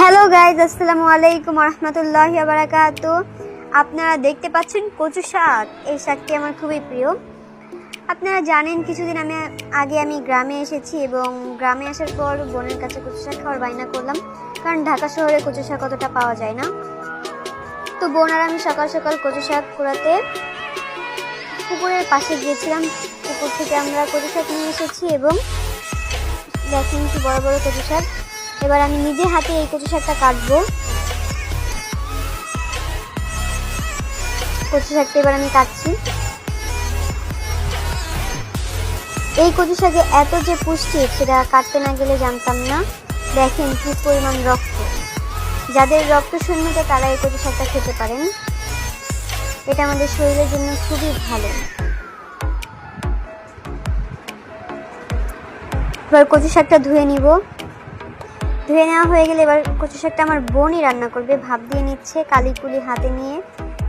Hello guys আসসালামু আলাইকুম রহমতুল্লাহ বারাকাত আপনারা দেখতে পাচ্ছেন কচু শাক। এই শাকটি আমার খুবই প্রিয়। আপনারা জানেন, কিছুদিন আমি, আগে আমি গ্রামে এসেছি এবং গ্রামে আসার পর বোনের কাছে কচু শাক খাওয়ার বায়না করলাম। কারণ ঢাকা শহরে কচু শাক অতটা পাওয়া যায় না। তো বোন আর আমি সকাল সকাল কচু শাক কুড়াতে পুকুরের পাশে গিয়েছিলাম। পুকুর থেকে আমরা কচু শাক নিয়ে এসেছি এবং দেখেন কি বড় বড় কচু শাক। এবার আমি নিজে হাতে এই কচু শাকটা কাটবো। কচু শাকটা এবার আমি কাটছি। এই কচু শাকে এত যে পুষ্টি, সেটা কাটতে না গেলে জানতাম না। দেখেন কি পরিমাণ রক্ত। যাদের রক্ত শূন্যতা, তারা এই কচু শাকটা খেতে পারেন। এটা আমাদের শরীরের জন্য খুবই ভালো। এবার কচু শাকটা ধুয়ে নিব। ধুয়ে নেওয়া হয়ে গেলে এবার কচু শাকটা আমার বোনই রান্না করবে। ভাব দিয়ে নিচ্ছে কালিকুলি হাতে নিয়ে।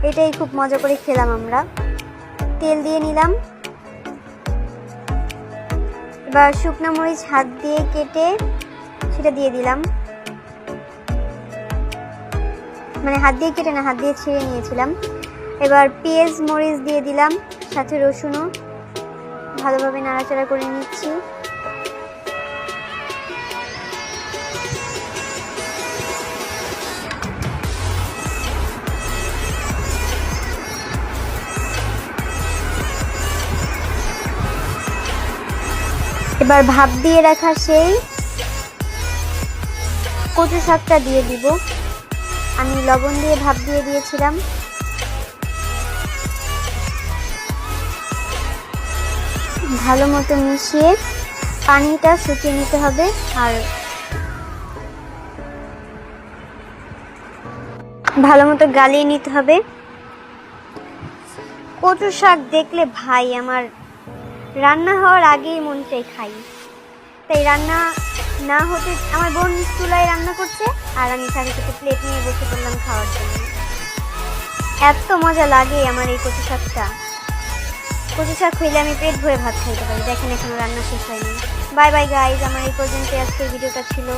এটাই খুব মজা করে খেলাম আমরা। তেল দিয়ে নিলাম। এবার শুকনো মরিচ হাত দিয়ে কেটে সেটা দিয়ে দিলাম। মানে হাত দিয়ে কেটে না, হাত দিয়ে ছিঁড়ে নিয়েছিলাম। এবার পেঁয়াজ মরিচ দিয়ে দিলাম, সাথে রসুনও। ভালোভাবে নাড়াচাড়া করে নিচ্ছি। এবার ভাপ দিয়ে রাখা সেই কচু শাকটা দিয়ে দিব। আমি লবণ দিয়ে ভাপ দিয়ে দিয়েছিলাম। ভালো মতো মিশিয়ে পানিটা শুকিয়ে নিতে হবে আর ভালো মতো গালিয়ে নিতে হবে। কচু শাক দেখলে ভাই আমার রান্না হওয়ার আগেই মন চাই খাই। তাই রান্না না হতে আমার বোন চুলায় রান্না করছে, আর আমি সাথে সাথে প্লেট নিয়ে বসে পড়লাম খাওয়ার জন্য। এত মজা লাগে আমার এই কচু শাকটা। কচু শাক খুঁজলে আমি পেট ভরে ভাত খাইতে পারি। দেখেন এখনও রান্না শেষ হয়নি। বাই বাই গাইজ আমার এই পর্যন্ত আজকের ভিডিওটা ছিল।